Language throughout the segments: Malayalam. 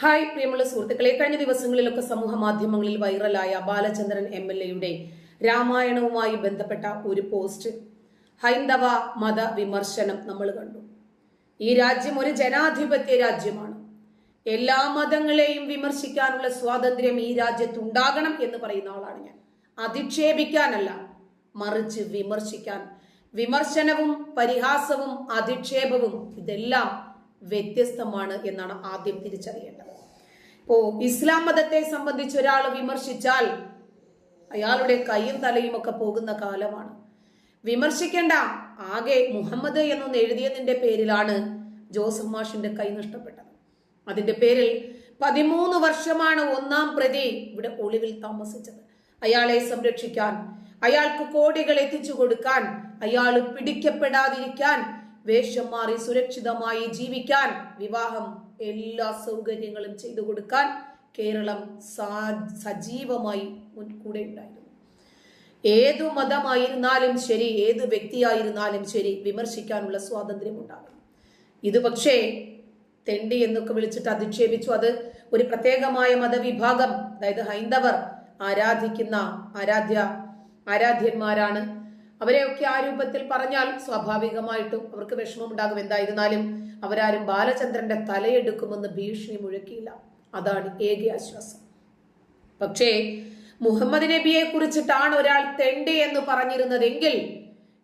ഹായ് പ്രിയമുള്ള സുഹൃത്തുക്കളെ. കഴിഞ്ഞ ദിവസങ്ങളിലൊക്കെ സമൂഹ മാധ്യമങ്ങളിൽ വൈറലായ ബാലചന്ദ്രൻ എം എൽ എയുടെ രാമായണവുമായി ബന്ധപ്പെട്ട ഒരു പോസ്റ്റ്. ഹൈന്ദവ മത വിമർശനം നമ്മൾ കണ്ടു. ഈ രാജ്യം ഒരു ജനാധിപത്യ രാജ്യമാണ്. എല്ലാ മതങ്ങളെയും വിമർശിക്കാനുള്ള സ്വാതന്ത്ര്യം ഈ രാജ്യത്ത് ഉണ്ടാകണം എന്ന് പറയുന്ന ആളാണ് ഞാൻ. അധിക്ഷേപിക്കാനല്ല മറിച്ച് വിമർശിക്കാൻ. വിമർശനവും പരിഹാസവും അധിക്ഷേപവും ഇതെല്ലാം വ്യത്യസ്തമാണ് എന്നാണ് ആദ്യം തിരിച്ചറിയേണ്ടത്. ഇപ്പോ ഇസ്ലാം മതത്തെ സംബന്ധിച്ച് ഒരാൾ വിമർശിച്ചാൽ അയാളുടെ കൈയും തലയും ഒക്കെ പോകുന്ന കാലമാണ്. വിമർശിക്കേണ്ട. ആകെ മുഹമ്മദ് എന്നൊന്ന് എഴുതിയതിന്റെ പേരിലാണ് ജോസഫ് മാഷിന്റെ കൈ നഷ്ടപ്പെട്ടത്. അതിന്റെ പേരിൽ പതിമൂന്ന് വർഷമാണ് ഒന്നാം പ്രതി ഇവിടെ ഒളിവിൽ താമസിച്ചത്. അയാളെ സംരക്ഷിക്കാൻ അയാൾക്ക് കോടികൾ എത്തിച്ചു കൊടുക്കാൻ അയാൾ പിടിക്കപ്പെടാതിരിക്കാൻ വേഷം മാറി സുരക്ഷിതമായി ജീവിക്കാൻ വിവാഹം എല്ലാ സൗകര്യങ്ങളും ചെയ്തു കൊടുക്കാൻ കേരളം സജീവമായി മുൻകൂടെ ഉണ്ടായിരുന്നു. ഏതു മതമായിരുന്നാലും ശരി ഏത് വ്യക്തിയായിരുന്നാലും ശരി വിമർശിക്കാനുള്ള സ്വാതന്ത്ര്യം ഉണ്ടാകണം ഇത് പക്ഷേ തെണ്ടി എന്നൊക്കെ വിളിച്ചിട്ട് അധിക്ഷേപിച്ചു. അത് ഒരു പ്രത്യേകമായ മതവിഭാഗം. അതായത് ഹൈന്ദവർ ആരാധിക്കുന്ന ആരാധ്യ ആരാധ്യന്മാരാണ് അവരെയൊക്കെ ആ രൂപത്തിൽ പറഞ്ഞാൽ സ്വാഭാവികമായിട്ടും അവർക്ക് വിഷമം ഉണ്ടാകും എന്തായിരുന്നാലും അവരാരും ബാലചന്ദ്രന്റെ തലയെടുക്കുമെന്ന് ഭീഷണി മുഴക്കിയില്ല. അതാണ് ഏക ആശ്വാസം. പക്ഷേ മുഹമ്മദ് നബിയെ കുറിച്ചിട്ടാണ് ഒരാൾ തെണ്ടി എന്ന് പറഞ്ഞിരുന്നതെങ്കിൽ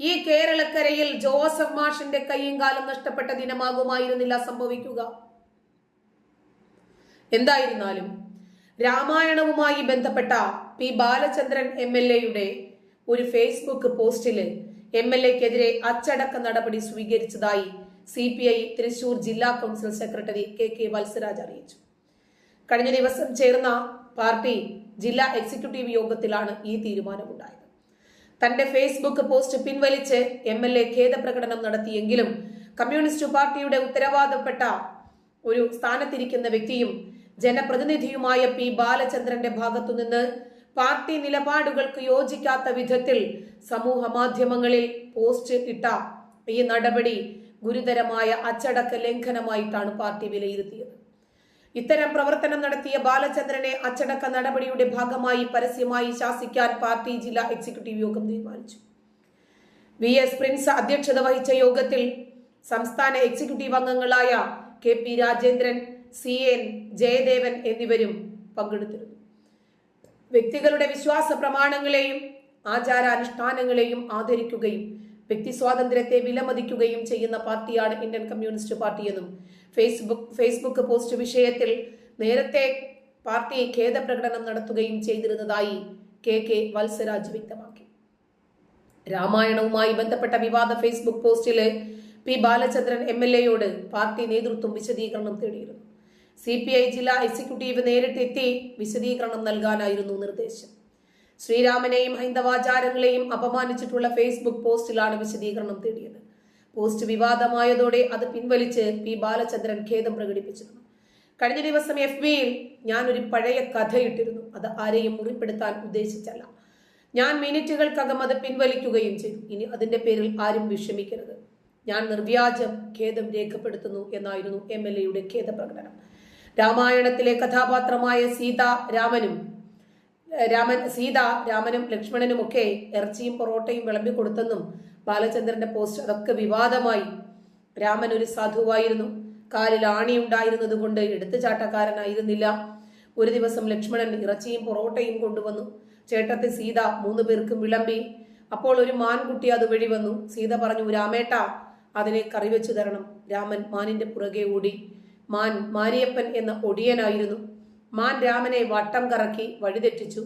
ഈ കേരളക്കരയിൽ ജോസഫ് മാഷിന്റെ കൈയും കാലം നഷ്ടപ്പെട്ട ദിനമാകുമായിരുന്നില്ല സംഭവിക്കുക. എന്തായിരുന്നാലും രാമായണവുമായി ബന്ധപ്പെട്ട പി ബാലചന്ദ്രൻ എം എൽ എയുടെ ഒരു ഫേസ്ബുക്ക് പോസ്റ്റിൽ എം എൽ എക്കെതിരെ അച്ചടക്ക നടപടി സ്വീകരിച്ചതായി സി പി ഐ തൃശൂർ ജില്ലാ council secretary K K Valsaraj അറിയിച്ചു. കഴിഞ്ഞ ദിവസം ചേർന്ന പാർട്ടി ജില്ലാ എക്സിക്യൂട്ടീവ് യോഗത്തിലാണ് ഈ തീരുമാനമുണ്ടായത്. തന്റെ ഫേസ്ബുക്ക് പോസ്റ്റ് പിൻവലിച്ച് എം എൽ എ ഖേദപ്രകടനം നടത്തിയെങ്കിലും കമ്മ്യൂണിസ്റ്റ് പാർട്ടിയുടെ ഉത്തരവാദപ്പെട്ട ഒരു സ്ഥാനത്തിരിക്കുന്ന വ്യക്തിയും ജനപ്രതിനിധിയുമായ പി ബാലചന്ദ്രന്റെ ഭാഗത്തുനിന്ന് പാർട്ടി നിലപാടുകൾക്ക് യോജിക്കാത്ത വിധത്തിൽ സമൂഹ മാധ്യമങ്ങളിൽ പോസ്റ്റ് ഇട്ട ഈ നടപടി ഗുരുതരമായ അച്ചടക്ക ലംഘനമായിട്ടാണ് പാർട്ടി വിലയിരുത്തിയത്. ഇത്തരം പ്രവർത്തനം നടത്തിയ ബാലചന്ദ്രനെ അച്ചടക്ക നടപടിയുടെ ഭാഗമായി പരസ്യമായി ശാസിക്കാൻ പാർട്ടി ജില്ലാ എക്സിക്യൂട്ടീവ് യോഗം തീരുമാനിച്ചു. വി എസ് പ്രിൻസ് അധ്യക്ഷത വഹിച്ച യോഗത്തിൽ സംസ്ഥാന എക്സിക്യൂട്ടീവ് അംഗങ്ങളായ K P Rajendran C N Jayadevan എന്നിവരും പങ്കെടുത്തിരുന്നു. വ്യക്തികളുടെ വിശ്വാസ പ്രമാണങ്ങളെയും ആചാരാനുഷ്ഠാനങ്ങളെയും ആദരിക്കുകയും വ്യക്തി സ്വാതന്ത്ര്യത്തെ വിലമതിക്കുകയും ചെയ്യുന്ന പാർട്ടിയാണ് ഇന്ത്യൻ കമ്മ്യൂണിസ്റ്റ് പാർട്ടി എന്നും ഫേസ്ബുക്ക് ഫേസ്ബുക്ക് പോസ്റ്റ് വിഷയത്തിൽ നേരത്തെ പാർട്ടി ഖേദപ്രകടനം നടത്തുകയും ചെയ്തിരുന്നതായി കെ കെ വത്സരാജ് വ്യക്തമാക്കി. രാമായണവുമായി ബന്ധപ്പെട്ട വിവാദ ഫേസ്ബുക്ക് പോസ്റ്റിൽ പി ബാലചന്ദ്രൻ എം എൽ എയോട് പാർട്ടി നേതൃത്വം വിശദീകരണം തേടിയിരുന്നു. സി പി ഐ ജില്ലാ എക്സിക്യൂട്ടീവ് നേരിട്ടെത്തി വിശദീകരണം നൽകാനായിരുന്നു നിർദ്ദേശം. ശ്രീരാമനെയും ഹൈന്ദവാചാരങ്ങളെയും അപമാനിച്ചിട്ടുള്ള ഫേസ്ബുക്ക് പോസ്റ്റിലാണ് വിശദീകരണം തേടിയത്. പോസ്റ്റ് വിവാദമായതോടെ അത് പിൻവലിച്ച് പി ബാലചന്ദ്രൻ ഖേദം പ്രകടിപ്പിച്ചിരുന്നു. കഴിഞ്ഞ ദിവസം എഫ് ബിയിൽ ഞാൻ ഒരു പഴയ കഥയിട്ടിരുന്നു. അത് ആരെയും മുറിപ്പെടുത്താൻ ഉദ്ദേശിച്ചല്ല. ഞാൻ മിനിറ്റുകൾക്കകം അത് പിൻവലിക്കുകയും ചെയ്തു. ഇനി അതിന്റെ പേരിൽ ആരും വിഷമിക്കരുത്. ഞാൻ നിർവ്യാജം ഖേദം രേഖപ്പെടുത്തുന്നു എന്നായിരുന്നു എം എൽ എയുടെ ഖേദപ്രകടനം. രാമായണത്തിലെ കഥാപാത്രമായ സീത രാമനും രാമൻ സീത രാമനും ലക്ഷ്മണനും ഒക്കെ ഇറച്ചിയും പൊറോട്ടയും വിളമ്പി കൊടുത്തെന്നും ബാലചന്ദ്രന്റെ പോസ്റ്റ് അതൊക്കെ വിവാദമായി. രാമൻ ഒരു സാധുവായിരുന്നു. കാലിൽ ആണി ഉണ്ടായിരുന്നത് കൊണ്ട് എടുത്തുചാട്ടക്കാരനായിരുന്നില്ല. ഒരു ദിവസം ലക്ഷ്മണൻ ഇറച്ചിയും പൊറോട്ടയും കൊണ്ടുവന്നു. ചേട്ടത്തെ സീത മൂന്ന് പേർക്കും വിളമ്പി. അപ്പോൾ ഒരു മാൻകുട്ടി അത് വഴി വന്നു. സീത പറഞ്ഞു രാമേട്ട അതിനെ കറി വെച്ചു തരണം. രാമൻ മാനിന്റെ പുറകെ ഓടി. മാൻ മാരിയപ്പൻ എന്ന ഒടിയനായിരുന്നു. മാൻ രാമനെ വട്ടം കറക്കി വഴിതെറ്റിച്ചു.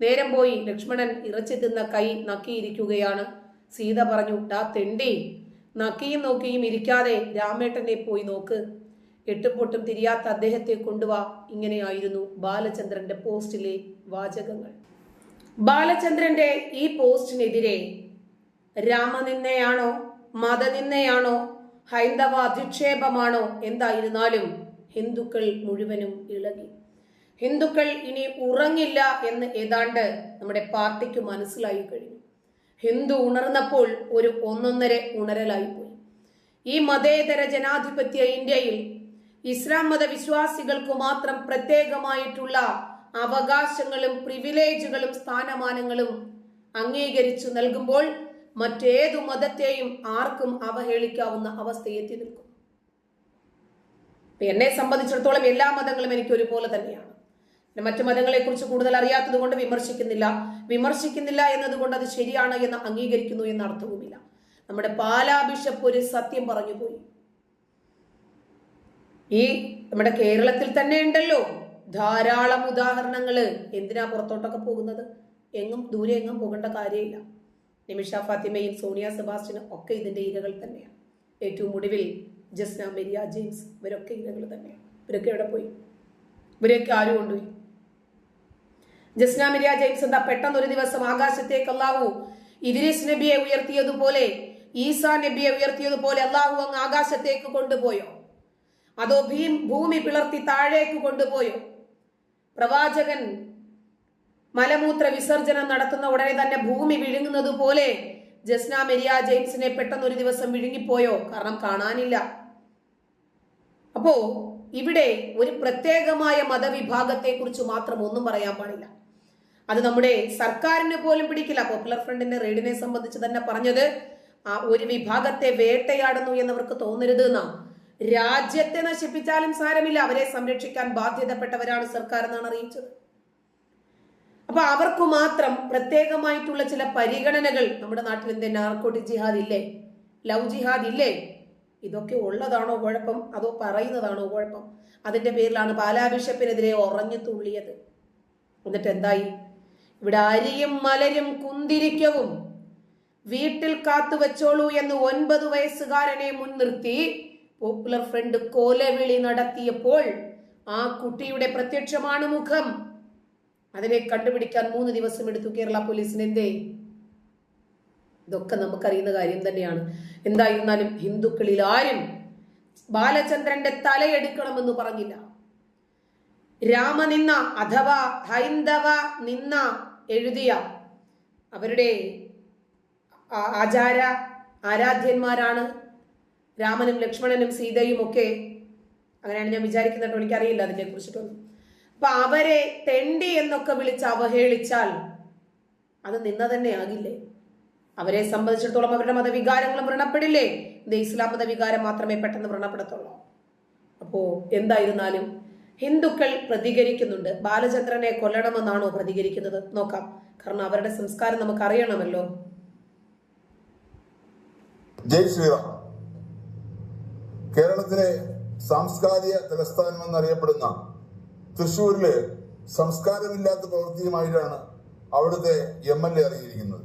നേരം പോയി ലക്ഷ്മണൻ ഇറച്ചി തിന്ന കൈ നക്കിയിരിക്കുകയാണ്. സീത പറഞ്ഞു ഡാ തെണ്ടി നക്കിയും നോക്കിയും ഇരിക്കാതെ രാമേട്ടനെ പോയി നോക്ക്. എട്ടുപൊട്ടും തിരിയാത്ത അദ്ദേഹത്തെ കൊണ്ടുവാ. ഇങ്ങനെയായിരുന്നു ബാലചന്ദ്രന്റെ പോസ്റ്റിലെ വാചകങ്ങൾ. ബാലചന്ദ്രന്റെ ഈ പോസ്റ്റിനെതിരെ രാമനിന്നയാണോ മതനിന്ദയാണോ ഹൈന്ദവ അധിക്ഷേപമാണോ എന്തായിരുന്നാലും ഹിന്ദുക്കൾ മുഴുവനും ഇളകി. ഹിന്ദുക്കൾ ഇനി ഉറങ്ങില്ല എന്ന് ഏതാണ്ട് നമ്മുടെ പാർട്ടിക്ക് മനസ്സിലായി കഴിഞ്ഞു. ഹിന്ദു ഉണർന്നപ്പോൾ ഒരു ഒന്നൊന്നര ഉണരലായി പോയി ഈ മതേതര ജനാധിപത്യ ഇന്ത്യയിൽ ഇസ്ലാം മതവിശ്വാസികൾക്ക് മാത്രം പ്രത്യേകമായിട്ടുള്ള അവകാശങ്ങളും പ്രിവിലേജുകളും സ്ഥാനമാനങ്ങളും അംഗീകരിച്ചു നൽകുമ്പോൾ മറ്റേതു മതത്തെയും ആർക്കും അവഹേളിക്കാവുന്ന അവസ്ഥയെത്തി നിൽക്കും. എന്നെ സംബന്ധിച്ചിടത്തോളം എല്ലാ മതങ്ങളും എനിക്ക് ഒരുപോലെ തന്നെയാണ് മറ്റു മതങ്ങളെ കുറിച്ച് കൂടുതൽ അറിയാത്തത് കൊണ്ട് വിമർശിക്കുന്നില്ല. വിമർശിക്കുന്നില്ല എന്നതുകൊണ്ട് അത് ശരിയാണ് എന്ന് അംഗീകരിക്കുന്നു എന്ന അർത്ഥവുമില്ല. നമ്മുടെ പാലാ ബിഷപ്പ് ഒരു സത്യം പറഞ്ഞു പോയി ഈ നമ്മുടെ കേരളത്തിൽ തന്നെ ഉണ്ടല്ലോ ധാരാളം ഉദാഹരണങ്ങൾ എന്തിനാ പുറത്തോട്ടൊക്കെ പോകുന്നത്? എങ്ങും ദൂരെ എങ്ങും പോകേണ്ട കാര്യമില്ല. നിമിഷ ഫാത്തിമയും സോണിയ സെബാസ്റ്റിനും ഒക്കെ ഇതിന്റെ ഇരകൾ തന്നെയാണ്. ഏറ്റവും ഒടുവിൽ ജസ്ന മെരിയ ജെയിംസ് ഇവരൊക്കെ ഇരകൾ തന്നെയാണ്. ഇവരൊക്കെ എവിടെ പോയി? ഇവരെയൊക്കെ ആരും കൊണ്ടുപോയി? ജസ്ന മെരിയ ജെയിംസ് എന്താ പെട്ടെന്ന് ഒരു ദിവസം ആകാശത്തേക്ക് അള്ളാഹു ഇദ്രീസ് നബിയെ ഉയർത്തിയതുപോലെ ഈസാ നബിയെ ഉയർത്തിയതുപോലെ അള്ളാഹു അങ്ങ് ആകാശത്തേക്ക് കൊണ്ടുപോയോ? അതോ ഭീം ഭൂമി പിളർത്തി താഴേക്ക് കൊണ്ടുപോയോ? പ്രവാചകൻ മലമൂത്ര വിസർജനം നടത്തുന്ന ഉടനെ തന്നെ ഭൂമി വിഴുങ്ങുന്നത് പോലെ ജസ്ന മെരിയ ജെയിംസിനെ പെട്ടെന്ന് ഒരു ദിവസം വിഴുങ്ങിപ്പോയോ? കാരണം കാണാനില്ല. അപ്പോ ഇവിടെ ഒരു പ്രത്യേകമായ മതവിഭാഗത്തെ കുറിച്ച് മാത്രം ഒന്നും പറയാൻ പാടില്ല. അത് നമ്മുടെ സർക്കാരിന് പോലും പിടിക്കില്ല. പോപ്പുലർ ഫ്രണ്ടിന്റെ റെയ്ഡിനെ സംബന്ധിച്ച് തന്നെ പറഞ്ഞത് ആ ഒരു വിഭാഗത്തെ വേട്ടയാടുന്നു എന്നവർക്ക് തോന്നരുത് എന്നാ. രാജ്യത്തെ നശിപ്പിച്ചാലും സാരമില്ല. അവരെ സംരക്ഷിക്കാൻ ബാധ്യതപ്പെട്ടവരാണ് സർക്കാർ എന്നാണ് അറിയിച്ചത്. അപ്പൊ അവർക്ക് മാത്രം പ്രത്യേകമായിട്ടുള്ള ചില പരിഗണനകൾ നമ്മുടെ നാട്ടിൽ എന്തേ നാർക്കോട്ടിക് ജിഹാദ് ഇല്ലേ? ലവ് ജിഹാദ് ഇല്ലേ? ഇതൊക്കെ ഉള്ളതാണോ കുഴപ്പം? അതോ പറയുന്നതാണോ കുഴപ്പം? അതിന്റെ പേരിലാണ് പാലാ ബിഷപ്പിനെതിരെ ഉറഞ്ഞു തുള്ളിയത്. എന്നിട്ട് എന്തായി? ഇവിടെ അരിയും മലരും കുന്തിരിക്കവും വീട്ടിൽ കാത്തു വെച്ചോളൂ എന്ന് ഒൻപത് വയസ്സുകാരനെ മുൻനിർത്തി പോപ്പുലർ ഫ്രണ്ട് കോലവിളി നടത്തിയപ്പോൾ ആ കുട്ടിയുടെ പ്രത്യക്ഷമാണ് മുഖം. അതിനെ കണ്ടുപിടിക്കാൻ മൂന്ന് ദിവസം എടുത്തു കേരള പോലീസിന് എന്തേ? ഇതൊക്കെ നമുക്കറിയുന്ന കാര്യം തന്നെയാണ്. എന്തായിരുന്നാലും ഹിന്ദുക്കളിൽ ആരും ബാലചന്ദ്രന്റെ തലയെടുക്കണമെന്ന് പറഞ്ഞില്ല. രാമനിന്ന അഥവാ ഹൈന്ദവ നിന്ന എഴുതിയ അവരുടെ ആചാര ആരാധ്യന്മാരാണ് രാമനും ലക്ഷ്മണനും സീതയും ഒക്കെ അങ്ങനെയാണ് ഞാൻ വിചാരിക്കുന്നത് കേട്ടോ എനിക്കറിയില്ല അതിനെ കുറിച്ചിട്ടൊന്നും അപ്പൊ അവരെ തെണ്ടി എന്നൊക്കെ വിളിച്ച് അവഹേളിച്ചാൽ അത് നിന്ന തന്നെ ആകില്ലേ? അവരെ സംബന്ധിച്ചിടത്തോളം അവരുടെ മതവികാരങ്ങളും വ്രണപ്പെടില്ലേ? ഇത് ഇസ്ലാം മതവികാരം മാത്രമേ പെട്ടെന്ന് വ്രണപ്പെടത്തുള്ളൂ. അപ്പോ എന്തായിരുന്നാലും ഹിന്ദുക്കൾ പ്രതികരിക്കുന്നുണ്ട്. ബാലചന്ദ്രനെ കൊല്ലണമെന്നാണോ പ്രതികരിക്കുന്നത്? നോക്കാം. കാരണം അവരുടെ സംസ്കാരം നമുക്ക് അറിയണമല്ലോ ജയ് ശ്രീറാം. കേരളത്തിലെ സാംസ്കാരിക തലസ്ഥാനം എന്നറിയപ്പെടുന്ന തൃശ്ശൂരിൽ സംസ്കാരമില്ലാത്ത പ്രവൃത്തിയുമായിട്ടാണ് അവിടുത്തെ എം എൽ എ ഇറങ്ങിയിരിക്കുന്നത്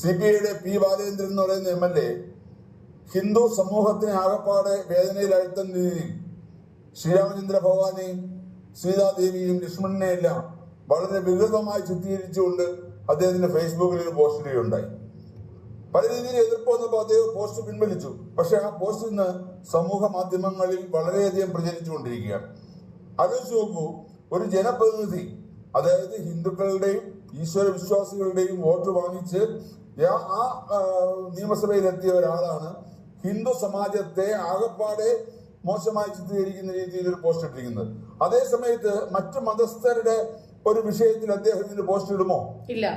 സി പി ഐയുടെ പി ബാലേന്ദ്രൻ എന്ന് പറയുന്ന എം എൽ എ ഹിന്ദു സമൂഹത്തിന് ആകപ്പാടെ വേദനയിലാഴ്ത്തുന്ന രീതിയിൽ ശ്രീരാമചന്ദ്ര ഭഗവാനെയും സീതാദേവിയും ലക്ഷ്മണനെയെല്ലാം വളരെ വികൃതമായി ചിത്രീകരിച്ചുകൊണ്ട് അദ്ദേഹത്തിന്റെ ഫേസ്ബുക്കിൽ ഒരു പോസ്റ്റ് ഇടുകയുണ്ടായി. പല രീതിയിൽ എതിർപ്പ് വന്നപ്പോൾ അദ്ദേഹം പോസ്റ്റ് പിൻവലിച്ചു. പക്ഷെ ആ പോസ്റ്റ് ഇന്ന് സമൂഹ മാധ്യമങ്ങളിൽ വളരെയധികം പ്രചരിച്ചുകൊണ്ടിരിക്കുകയാണ്. ആലോചിച്ച് നോക്കൂ ഒരു ജനപ്രതിനിധി അതായത് ഹിന്ദുക്കളുടെയും ഈശ്വര വിശ്വാസികളുടെയും വോട്ട് വാങ്ങിച്ച് ആ- നിയമസഭയിലെത്തിയ ഒരാളാണ് ഹിന്ദു സമാജത്തെ ആകപ്പാടെ മോശമായി ചിത്രീകരിക്കുന്ന രീതിയിൽ ഒരു പോസ്റ്റ് ഇട്ടിരിക്കുന്നത്. അതേ സമയത്ത് മറ്റു മതസ്ഥരുടെ ഒരു വിഷയത്തിൽ അദ്ദേഹം ഇതിന് പോസ്റ്റ് ഇടുമോ?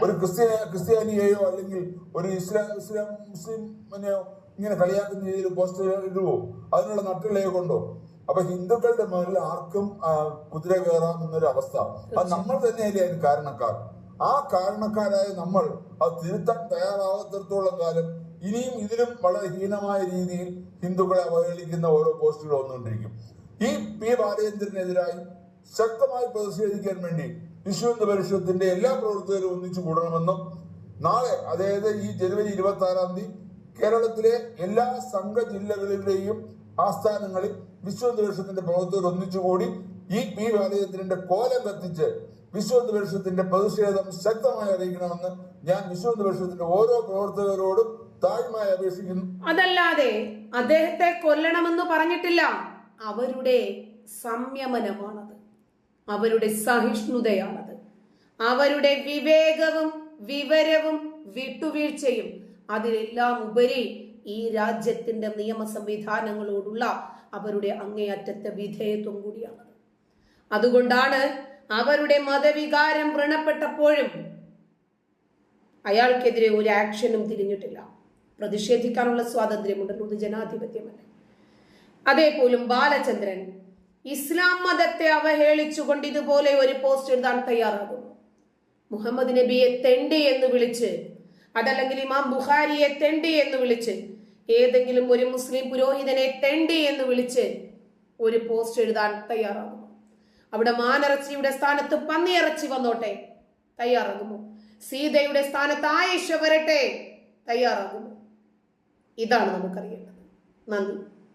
ഒരു ക്രിസ്ത്യാനി ക്രിസ്ത്യാനിയെയോ അല്ലെങ്കിൽ ഒരു ഇസ്ലാം ഇസ്ലാം മുസ്ലിമിനെയോ ഇങ്ങനെ കളിയാക്കുന്ന രീതിയിൽ പോസ്റ്റ് ഇടുമോ അതിനുള്ള നട്ടുകളെയോ കൊണ്ടോ? അപ്പൊ ഹിന്ദുക്കളുടെ മേളിൽ ആർക്കും കുതിര കയറാം എന്നൊരു അവസ്ഥ. അത് നമ്മൾ തന്നെയല്ലേ അതിന് കാരണക്കാർ? ആ കാരണക്കാരായ നമ്മൾ അത് തിരുത്താൻ തയ്യാറാവാത്തിടത്തോളം കാലം ഇനിയും ഇതിലും വളരെ ഹീനമായ രീതിയിൽ ഹിന്ദുക്കളെ അവഹേളിക്കുന്ന ഓരോ പോസ്റ്റുകൾ വന്നുകൊണ്ടിരിക്കും. ഈ പി ബാലചന്ദ്രനെതിരായി ശക്തമായി പ്രതിഷേധിക്കാൻ വേണ്ടി വിശ്വ പരിഷത്തിന്റെ എല്ലാ പ്രവർത്തകരും ഒന്നിച്ചു കൂടണമെന്നും നാളെ അതായത് ഈ ജനുവരി ഇരുപത്തി ആറാം തീയതി കേരളത്തിലെ എല്ലാ സംഘ ജില്ലകളിലെയും ആസ്ഥാനങ്ങളിൽ വിശ്വദ്വേഷത്തിന്റെ പ്രവർത്തകർ ഒന്നിച്ചുകൂടി ഈ പി ബാലചന്ദ്രന്റെ കോലം കത്തിച്ച് വിശ്വദ്വേഷത്തിന്റെ പ്രതിഷേധം ശക്തമായി അറിയിക്കണമെന്ന് ഞാൻ വിശ്വദ്വേഷത്തിന്റെ ഓരോ പ്രവർത്തകരോടും താഴ്മയായി അപേക്ഷിക്കുന്നു. അതല്ലാതെ അദ്ദേഹത്തെ കൊല്ലണമെന്ന് പറഞ്ഞിട്ടില്ല. അവരുടെ സംയമനമാണത്. അവരുടെ സഹിഷ്ണുതയാണത്. അവരുടെ വിവേകവും വിവരവും വിട്ടുവീഴ്ചയും അതിലെല്ലാം ഉപരി ഈ രാജ്യത്തിന്റെ നിയമ സംവിധാനങ്ങളോടുള്ള അവരുടെ അങ്ങേയറ്റത്തെ വിധേയത്വം കൂടിയാണ്. അതുകൊണ്ടാണ് അവരുടെ മതവികാരം വ്രണപ്പെട്ടപ്പോഴും അയാൾക്കെതിരെ ഒരു ആക്ഷനും തിരിഞ്ഞിട്ടില്ല. പ്രതിഷേധിക്കാനുള്ള സ്വാതന്ത്ര്യമുണ്ടല്ലോ ഇത് ജനാധിപത്യമല്ല? അതേപോലും ബാലചന്ദ്രൻ ഇസ്ലാം മതത്തെ അവഹേളിച്ചുകൊണ്ട് ഇതുപോലെ ഒരു പോസ്റ്റ് എഴുതാൻ തയ്യാറാകുന്നു. മുഹമ്മദ് നബിയെ തെണ്ടി എന്ന് വിളിച്ച് അതല്ലെങ്കിൽ ഇമാം ബുഖാരിയെ തെണ്ടി എന്ന് വിളിച്ച് ഏതെങ്കിലും ഒരു മുസ്ലിം പുരോഹിതനെ തെണ്ടി എന്ന് വിളിച്ച് ഒരു പോസ്റ്റ് എഴുതാൻ തയ്യാറാകുന്നു അവിടെ മാനിറച്ചിയുടെ സ്ഥാനത്ത് പന്നിയിറച്ചി വന്നോട്ടെ തയ്യാറാകുമോ? സീതയുടെ സ്ഥാനത്ത് ആയിഷ വരട്ടെ തയ്യാറാകുമോ? ഇതാണ് നമുക്കറിയേണ്ടത്. നന്ദി.